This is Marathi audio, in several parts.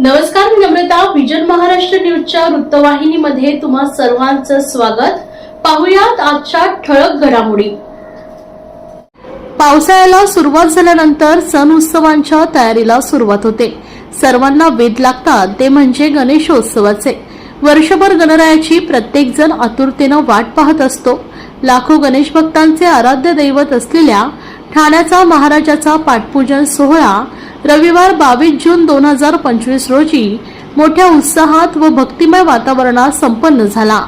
नमस्कार मी नम्रता. विजन महाराष्ट्र न्यूजच्या वृत्तवाहिनीमध्ये तुम्हा सर्वांचं स्वागत. पाहुयात आजच्या ठळक घडामोडी. पावसाळ्याला सुरुवात झाल्यानंतर सण उत्सवांच्या तयारीला सुरुवात होते. सर्वांना वेध लागतात ते म्हणजे गणेशोत्सवाचे. वर्षभर गणरायाची प्रत्येक जण आतुरतेनं वाट पाहत असतो. लाखो गणेश भक्तांचे आराध्य दैवत असलेल्या ठाण्याचा महाराजाचा पाठपूजन सोहळा रविवार बावीस जून दोन हजार पंचवीस रोजी मोठ्या उत्साहात व भक्तिमय वातावरणात संपन्न झाला.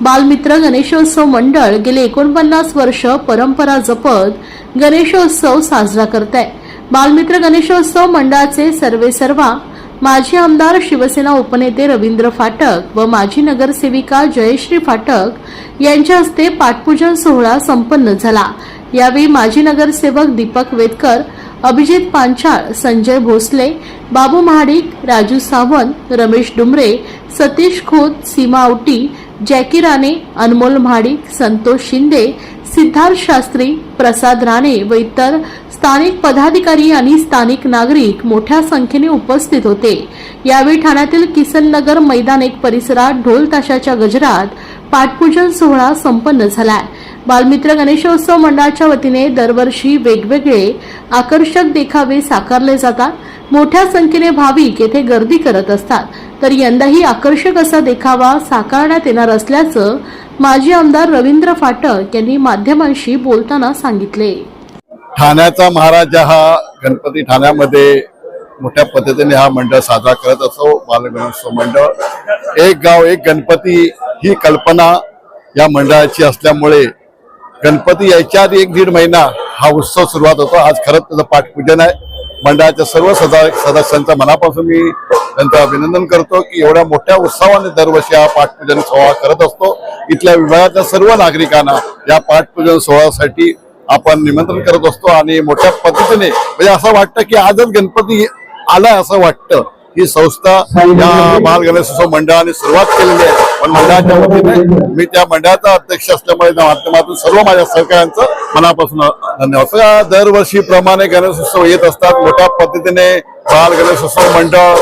बालमित्र गणेशोत्सव मंडळ गेले एकोणपन्नास वर्ष परंपरा जपत गणेशोत्सव साजरा करत आहे बालमित्र गणेशोत्सव मंडळाचे सर्वे सर्वा माजी आमदार शिवसेना उपनेते रवींद्र फाटक व माजी नगरसेविका जयश्री फाटक यांच्या हस्ते पाठपूजन सोहळा संपन्न झाला. यावेळी माजी नगरसेवक दीपक वेदकर अभिजित पांचाळ संजय भोसले बाबू महाडिक राजू सावंत रमेश डुमरे सतीश खोत सीमा औटी जॅकी राणे अनमोल महाडिक संतोष शिंदे सिद्धार्थ शास्त्री प्रसाद राणे व इतर स्थानिक पदाधिकारी आणि स्थानिक नागरिक मोठ्या संख्येने उपस्थित होते. यावेळी ठाण्यातील किसन नगर मैदान एक परिसरात ढोल ताशाच्या गजरात पाठपूजन सोहळा संपन्न झाला. बालमित्र गणेशोत्सव मंडळाच्या वतीने दरवर्षी वेगवेगळे आकर्षक देखावे साकारले जातात. मोठ्या संख्येने भाविक येथे गर्दी करत असतात. तर यंदाही आकर्षक असा देखावा साकारण्यात येणार असल्याचं माजी आमदार रवींद्र फाटक यांनी माध्यमांशी बोलताना सांगितले. ठाण्याचा महाराजा हा गणपती ठाण्यामध्ये मोठ्या पद्धतीने हा मंडळ साजरा करत असतो. बालगणोत्सव मंडळ. एक गाव एक गणपती ही कल्पना या मंडळाची असल्यामुळे गणपती यायच्या आधी एक दीड महिना हा उत्सव सुरुवात होतो. आज खरंच त्याचं पाठपूजन आहे. मंडळाच्या सर्व सदा सदस्यांचा मनापासून मी त्यांचं अभिनंदन करतो की एवढ्या मोठ्या उत्सवाने दरवर्षी हा पाठपूजन सोहळा करत असतो. इथल्या विभागाच्या सर्व नागरिकांना या पाठपूजन सोहळ्यासाठी आपण निमंत्रण करत असतो आणि मोठ्या पद्धतीने म्हणजे असं वाटतं की आजच गणपती आलाय असं वाटतं. ही संस्था या बाल गणेशोत्सव मंडळाने सुरुवात केलेली आहे. पण मंडळाच्या वतीने मी त्या मंडळाचा अध्यक्ष असल्यामुळे त्या माध्यमातून सर्व माझ्या सहकाऱ्यांचं मनापासून धन्यवाद. दरवर्षीप्रमाणे गणेशोत्सव येत असतात. मोठ्या पद्धतीने बाल गणेशोत्सव मंडळ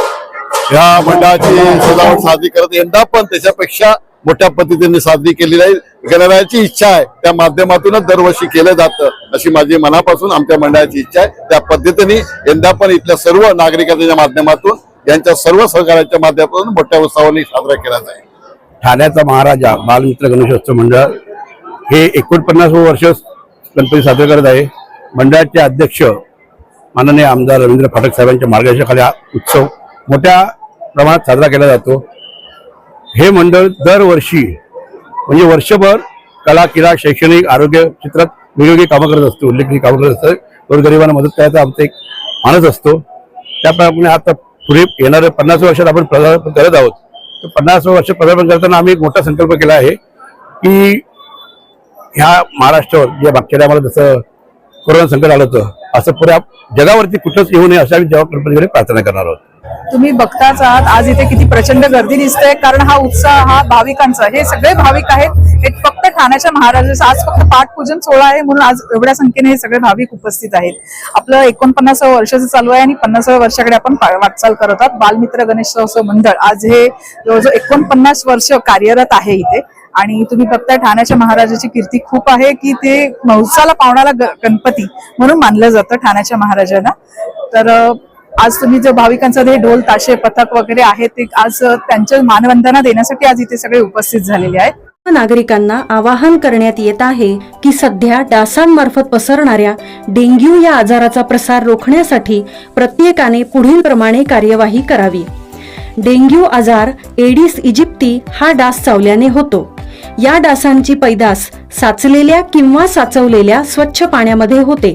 ह्या मंडळाची सजावट साजरी करत यंदा पण त्याच्यापेक्षा मोठ्या पद्धतीने साजरी केली जाईल. गणरायाची इच्छा आहे. त्या माध्यमातूनच दरवर्षी केलं जातं. अशी माझी मनापासून आमच्या मंडळाची इच्छा आहे. त्या पद्धतीने यंदा पण इथल्या सर्व नागरिकांच्या माध्यमातून यांच्या सर्व सहकार्याच्या माध्यमातून मोठ्या उत्सवाने साजरा केला जाईल. ठाण्याचा महाराजा बालमित्र गणेशोत्सव मंडळ हे एकोणपन्नास वर्ष गणपती साजरे करत आहे. मंडळाचे अध्यक्ष माननीय आमदार रवींद्र फाटक साहेबांच्या मार्गदर्शनाखाली हा उत्सव मोठ्या प्रमाणात साजरा केला जातो. हे मंडळ दरवर्षी म्हणजे वर्षभर कला क्रीडा शैक्षणिक आरोग्य क्षेत्रात वेगवेगळी कामं करत असतो उल्लेखनीय कामं करत असतं. गोरगरिबांना मदत करायचा आमचा एक मानस असतो. त्याप्रमाणे आता पुढे येणाऱ्या पन्नास वर्षात आपण पदार्पण करत आहोत. तर पन्नास वर्ष पदार्पण करताना आम्ही एक मोठा संकल्प केला आहे की ह्या महाराष्ट्रावर ज्या मागच्या टायमाला जसं कोरोना संकट आलं होतं असं पुऱ्या जगावरती कुठंच येऊ नये अशा आम्ही जेव्हा प्रार्थना करणार आहोत. तुम्ही बघताच आहात. आज इथे किती प्रचंड गर्दी दिसते कारण हा उत्साह हा भाविकांचा हे सगळे भाविक आहेत. हे फक्त ठाण्याच्या महाराजाचा आज फक्त पाठपूजन सोहळा आहे म्हणून आज एवढ्या संख्येने हे सगळे भाविक उपस्थित आहेत. आपलं एकोणपन्नासावं वर्षाचं चालू आहे आणि पन्नासाव्या वर्षाकडे आपण वाटचाल करत आहोत. बालमित्र गणेशोत्सव मंडळ आज हे जवळजवळ एकोणपन्नास वर्ष कार्यरत आहे इथे. आणि तुम्ही बघताय ठाण्याच्या महाराजाची कीर्ती खूप आहे की ते महोत्सवाला पावणारा गणपती म्हणून मानलं जातं ठाण्याच्या महाराजांना. तर आज तुम्ही जो भाविकांचा जे ढोल ताशे पथक वगैरे आहे ते आज त्यांच्या मानवंदना देण्यासाठी आज इथे सगळे उपस्थित झालेले आहेत. नागरिकांना आवाहन करण्यात येत आहे की सध्या डासांमार्फत पसरणाऱ्या डेंग्यू या आजाराचा प्रसार रोखण्यासाठी प्रत्येकाने पुढील प्रमाणे कार्यवाही करावी. डेंग्यू आजार एडिस इजिप्ती हा डास चावल्याने होतो. या डासांची पैदास साचलेल्या किंवा साचवलेल्या स्वच्छ पाण्यामध्ये होते.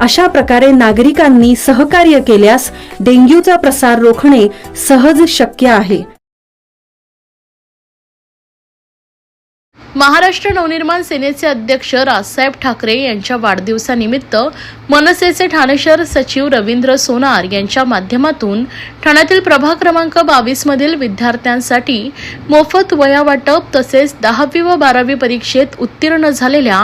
अशा प्रकारे नागरिकांनी सहकार्य केल्यास डेंग्यूचा प्रसार रोखणे सहज शक्य आहे. महाराष्ट्र नवनिर्माण सेनेचे अध्यक्ष राजसाहेब ठाकरे यांच्या वाढदिवसानिमित्त मनसेचे ठाणे शहर सचिव रवींद्र सोनार यांच्या माध्यमातून ठाण्यातील प्रभाग क्रमांक बावीस मधील विद्यार्थ्यांसाठी मोफत वयावाटप तसेच दहावी व बारावी परीक्षेत उत्तीर्ण झालेल्या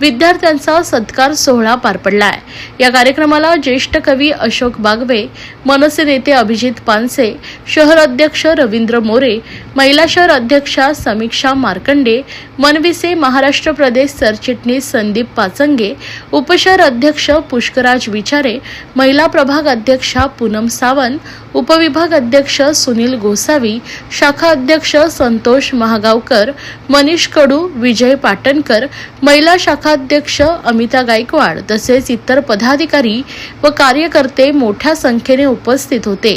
विद्यार्थ्यांचा सत्कार सोहळा पार पडलाय. या कार्यक्रमाला ज्येष्ठ कवी अशोक बागवे मनसे नेते अभिजित पानसे शहर अध्यक्ष रवींद्र मोरे महिला शहर अध्यक्षा समीक्षा मार्कंडे मनविसे महाराष्ट्र प्रदेश सरचिटणीस संदीप पाचंगे उपशहर अध्यक्ष पुष्कराज विचारे महिला प्रभाग अध्यक्षा पूनम सावंत उपविभाग अध्यक्ष सुनील गोसावी शाखा अध्यक्ष संतोष महागावकर मनीष कडू विजय पाटणकर महिला शाखा अध्यक्ष अमिता गायकवाड तसेच इतर पदाधिकारी व कार्यकर्ते मोठ्या संख्येने उपस्थित होते.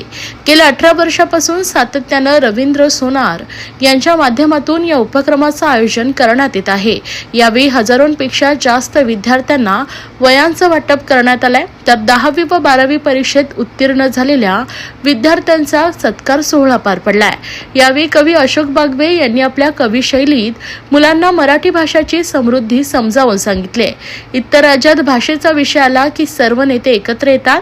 गेल्या अठरा वर्षापासून सातत्यानं रवींद्र सोनार यांच्या माध्यमातून या उपक्रमाचं आयोजन करण्यात येत आहे. यावेळी हजारोंपेक्षा जास्त विद्यार्थ्यांना वयांचं वाटप करण्यात आलंय. तर दहावी व बारावी परीक्षेत उत्तीर्ण झालेल्या विद्यार्थ्यांचा सत्कार सोहळा पार पडलाय. यावेळी कवी अशोक बागवे यांनी आपल्या कवी शैलीत मुलांना मराठी भाषाची समृद्धी समजावून सांगितले. इतर राज्यात भाषेचा विषय आला की सर्व नेते एकत्र येतात.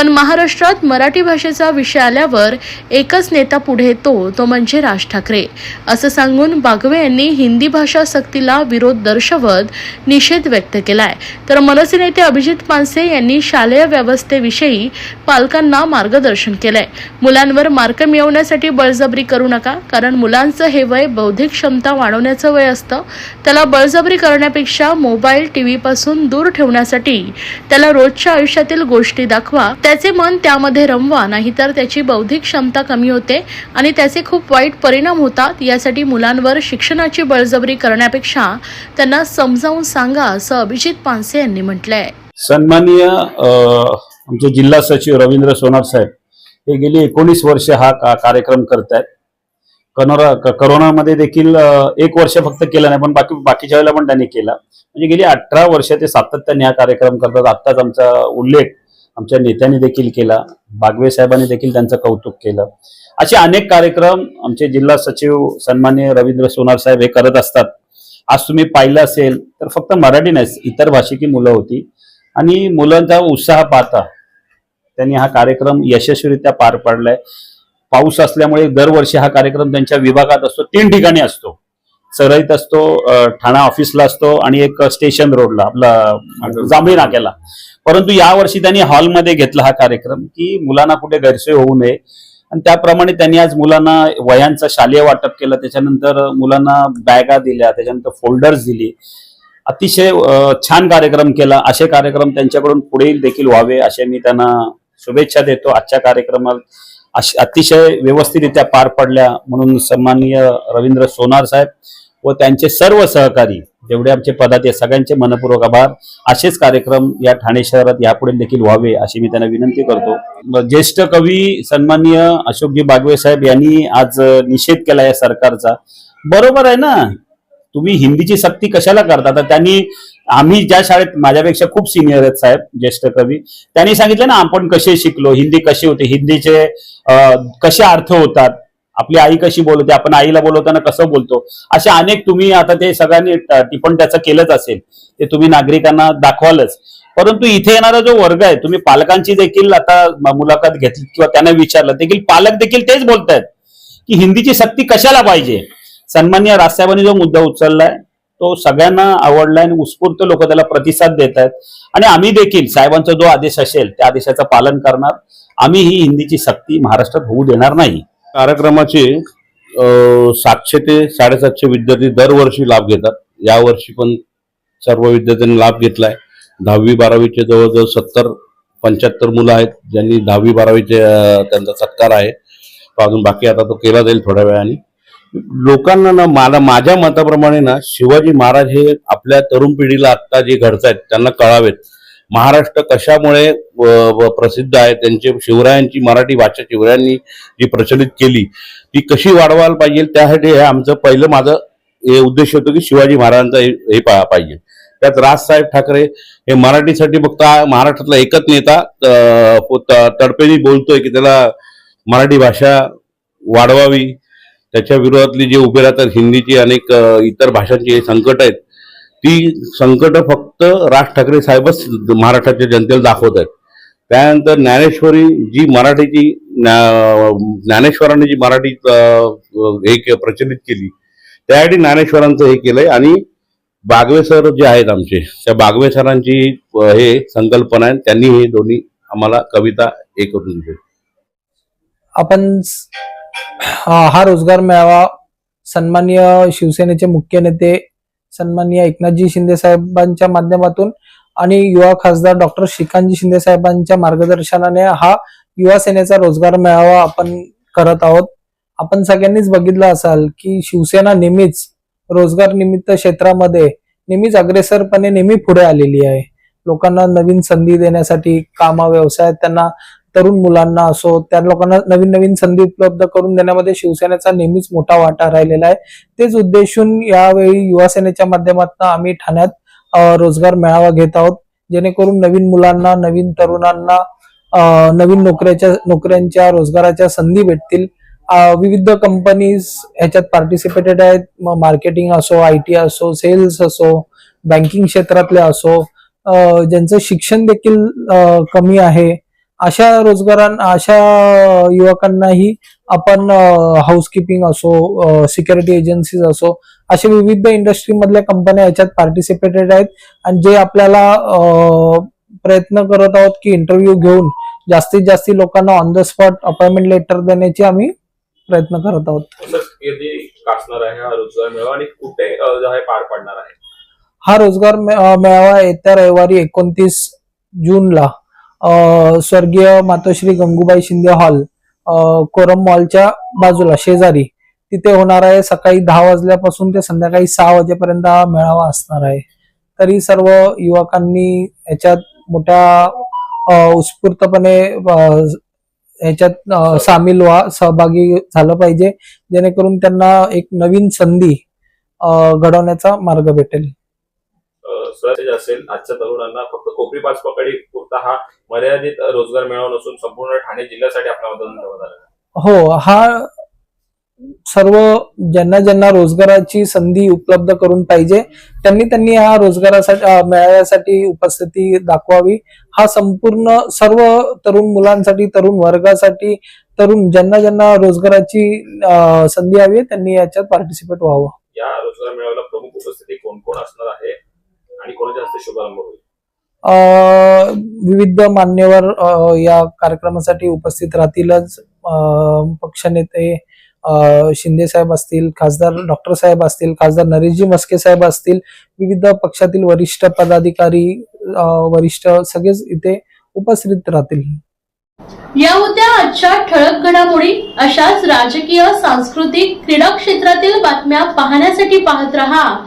पण महाराष्ट्रात मराठी भाषेचा विषय आल्यावर एकच नेता पुढे येतो तो म्हणजे राज ठाकरे. असं सांगून बागवे यांनी हिंदी भाषा सक्तीला विरोध दर्शवत निषेध व्यक्त केलाय. तर मनसे नेते अभिजित पानसे यांनी शालेय व्यवस्थेविषयी पालकांना मार्गदर्शन केलंय. मुलांवर मार्क मिळवण्यासाठी बळजबरी करू नका कारण मुलांचं हे वय बौद्धिक क्षमता वाढवण्याचं वय असतं. त्याला बळजबरी करण्यापेक्षा मोबाईल टीव्हीपासून दूर ठेवण्यासाठी त्याला रोजच्या आयुष्यातील गोष्टी दाखवा त्याचे मन त्यामध्ये रमवा नाहीतर त्याची बौद्धिक क्षमता कमी होते आणि त्याचे खूप वाईट परिणाम होतात. यासाठी मुलांवर शिक्षणाची बळजबरी करण्यापेक्षा त्यांना समजावून सांगा असं अभिजित पानसे यांनी म्हटलंय. सन्माननीय आमचे जिल्हा सचिव रवींद्र सोनार साहेब हे गेली एकोणीस वर्ष हा का- कार्यक्रम करत आहेत कनोरा करोनामध्ये देखील एक वर्ष फक्त केलं नाही पण बाकी बाकीच्या वेळेला पण त्यांनी केला. म्हणजे गेली अठरा वर्ष ते सातत्याने हा कार्यक्रम करतात. आत्ताच आमचा उल्लेख आमच्या नेत्यांनी देखील केला बागवे साहेबांनी देखील त्यांचं कौतुक केलं. असे अनेक कार्यक्रम आमचे जिल्हा सचिव सन्मान्य रवींद्र सोनार साहेब हे करत असतात. आज तुम्ही पाहिलं असेल तर फक्त मराठी नाही इतर भाषिकी मुलं होती. आणि मुलांचा उत्साह पाहता त्यांनी हा कार्यक्रम यशस्वीरित्या पार पाडलाय. पाऊस असल्यामुळे दरवर्षी हा कार्यक्रम त्यांच्या विभागात असतो तीन ठिकाणी असतो. सरईत असतो ठाणा ऑफिसला असतो आणि एक स्टेशन रोडला आपला जांभळी नाक्याला परंतु यावर्षी त्यांनी हॉलमध्ये घेतला हा कार्यक्रम की मुलांना कुठे गैरसोय होऊ नये. आणि त्याप्रमाणे त्यांनी आज मुलांना वयांचं शालेय वाटप केलं. त्याच्यानंतर मुलांना बॅगा दिल्या त्याच्यानंतर फोल्डर्स दिली. अतिशय छान कार्यक्रम केला. असे कार्यक्रम त्यांच्याकडून पुढे देखील व्हावे असे मी त्यांना शुभेच्छा देतो. आजच्या कार्यक्रमात अतिशय व्यवस्थितरित्या पार पडल्या म्हणून सन्माननीय रवींद्र सोनार साहेब व त्यांचे सर्व सहकारी जेवढे आमचे पदाधिकारी सगळ्यांचे मनपूर्वक आभार. असेच कार्यक्रम या ठाणे शहरात यापुढे देखील व्हावे अशी मी त्यांना विनंती करतो. ज्येष्ठ कवी सन्माननीय अशोकजी बागवे साहेब यांनी आज निषेध केला या सरकारचा. बरोबर आहे ना? तुम्ही हिंदीची सक्ती कशाला करता? तर त्यांनी आम्ही ज्या शाळेत माझ्यापेक्षा खूप सिनियर आहेत साहेब ज्येष्ठ कवी त्यांनी सांगितलं ना आपण कसे शिकलो हिंदी कशी होती हिंदीचे कसे अर्थ होतात आपली आई कशी बोलते आपण आईला बोलवताना कसं बोलतो असे अनेक तुम्ही आता ते सगळ्यांनी टिपण त्याचं केलंच असेल ते तुम्ही नागरिकांना दाखवालच. परंतु इथे येणारा जो वर्ग आहे तुम्ही पालकांची देखील आता मुलाखत घेतली किंवा त्यांना विचारलं देखील पालक देखील तेच बोलतायत की हिंदीची सक्ती कशाला पाहिजे? सन्मान्य राजसाहेबांनी जो मुद्दा उचललाय तो सगळ्यांना आवडला आणि उत्स्फूर्त लोक त्याला प्रतिसाद देत आहेत आणि आम्ही देखील साहेबांचा जो आदेश असेल त्या आदेशाचं पालन करणार. आम्ही ही हिंदीची सक्ती महाराष्ट्रात होऊ देणार नाही. कार्यक्रमाचे सातशे ते साडेसातशे विद्यार्थी दरवर्षी लाभ घेतात. यावर्षी पण सर्व विद्यार्थ्यांनी लाभ घेतलाय. दहावी बारावीचे जवळजवळ सत्तर पंच्याहत्तर मुलं आहेत. ज्यांनी दहावी बारावीचे त्यांचा सत्कार आहे. अजून बाकी आता तो केला जाईल थोड्या वेळाने. लोकांना ना मला माझ्या मताप्रमाणे ना शिवाजी महाराज हे आपल्या तरुण पिढीला आत्ता जे घडतायत त्यांना कळावेत. महाराष्ट्र कशामुळे प्रसिद्ध आहे त्यांचे शिवरायांची मराठी भाषा शिवरायांनी जी प्रचलित केली ती कशी वाढवायला पाहिजे त्यासाठी हे आमचं पहिलं माझं हे उद्देश होतं की शिवाजी महाराजांचा हे हे पा- पाहिजे. त्यात राजसाहेब ठाकरे हे मराठीसाठी फक्त महाराष्ट्रातला एकच नेता तडपेनी बोलतोय की त्याला मराठी भाषा वाढवावी. त्याच्या विरोधातली जे उभे राहतात हिंदीची अनेक इतर भाषांची हे संकट आहेत ती संकट फक्त राज ठाकरे साहेबच महाराष्ट्राच्या जनतेला दाखवत आहेत. त्यानंतर ज्ञानेश्वरी जी मराठीची ज्ञानेश्वरांनी जी मराठी हे प्रचलित केली त्यासाठी ज्ञानेश्वरांचं हे केलंय आणि बागवे सर जे आहेत आमचे त्या बागवे सरांची हे संकल्पना आहे त्यांनी हे दोन्ही आम्हाला कविता हे करून दिली. आपण हा हा रोजगार मेळावा सन्माननीय शिवसेनेचे मुख्य नेते सन्माननीय एकनाथजी शिंदे साहेबांच्या माध्यमातून आणि युवा खासदार डॉक्टर श्रीकांतजी शिंदे साहेबांच्या मार्गदर्शनाने हा युवा सेनेचा रोजगार मेळावा आपण करत आहोत. आपण सगळ्यांनीच बघितलं असाल की शिवसेना नेहमीच रोजगार निमित्त क्षेत्रामध्ये नेहमीच अग्रेसरपणे नेहमी पुढे आलेली आहे. लोकांना नवीन संधी देण्यासाठी कामा व्यवसायात त्यांना तरुण मुलांना असो त्या लोकांना नवीन नवीन संधी उपलब्ध करून देण्यामध्ये शिवसेनेचा नेहमीच मोठा वाटा राहिलेला आहे. तेच उद्देशून यावेळी युवा सेनेच्या माध्यमातून आम्ही ठाण्यात रोजगार मेळावा घेत आहोत. जेणेकरून नवीन मुलांना नवीन तरुणांना नवीन नोकऱ्याच्या नोकऱ्यांच्या रोजगाराच्या संधी भेटतील. विविध कंपनीज ह्याच्यात पार्टिसिपेटेड आहेत. मार्केटिंग असो आय टी असो सेल्स असो बँकिंग क्षेत्रातले असो ज्यांचं शिक्षण देखील कमी आहे. अशा रोजगारां अशा युवकांनाही आपण हाऊसकीपिंग असो सिक्युरिटी एजन्सीज असो अशा विविध इंडस्ट्री मधल्या कंपन्या याच्यात पार्टिसिपेटेड आहेत. आणि जे आपल्याला प्रयत्न करत आहोत की इंटरव्ह्यू घेऊन जास्तीत जास्त लोकांना on the spot appointment letter देण्याची आम्ही प्रयत्न करत आहोत. हा रोजगार मेळावा येत्या रविवारी एकोणतीस जूनला. स्वर्गीय मातोश्री गंगूबाई शिंदे हॉल कोरम मॉलच्या बाजूला शेजारी. तिथे होणार आहे सकाळी दहा वाजल्यापासून ते संध्याकाळी सहा वाजेपर्यंत हा मेळावा असणार आहे. तरी सर्व युवकांनी याच्यात मोठ्या उत्स्फूर्तपणे याच्यात ह्याच्यात सामील व्हा सहभागी झालं पाहिजे. जेणेकरून त्यांना एक नवीन संधी घडवण्याचा मार्ग भेटेल. जे असेल आजच्या तरुणांना फक्त कोपरी पाच पकडी पुरता हा मर्यादित रोजगार मेळावा नसून संपूर्ण ठाणे जिल्ह्यासाठी आपल्या मदत ठेवत आहे हो हा सर्व ज्यांना ज्यांना रोजगाराची संधी उपलब्ध करून पाहिजे त्यांनी त्यांनी हा रोजगारासाठी मेळाव्यासाठी उपस्थिती दाखवावी. हा संपूर्ण सर्व तरुण मुलांसाठी तरुण वर्गासाठी तरुण ज्यांना ज्यांना रोजगाराची संधी हवी त्यांनी याच्यात पार्टिसिपेट व्हावं. या रोजगार मेळाव्याला प्रमुख उपस्थिती कोण कोण असणार आहे? आणि कोणाच्या हस्ते शुभारंभ होईल? अ, विविध मान्यवर या कार्यक्रमासाठी उपस्थित राहतीलच. पक्षनेते शिंदे साहेब असतील खासदार डॉक्टर साहेब असतील खासदार नरेशजी मस्के साहेब असतील विविध पक्षातील वरिष्ठ पदाधिकारी वरिष्ठ सगळेच इथे उपस्थित राहतील. या होत्या आजच्या ठळक घडामोडी. अशाच राजकीय सांस्कृतिक क्रीडा क्षेत्रातील बातम्या पाहण्यासाठी पाहत रहा.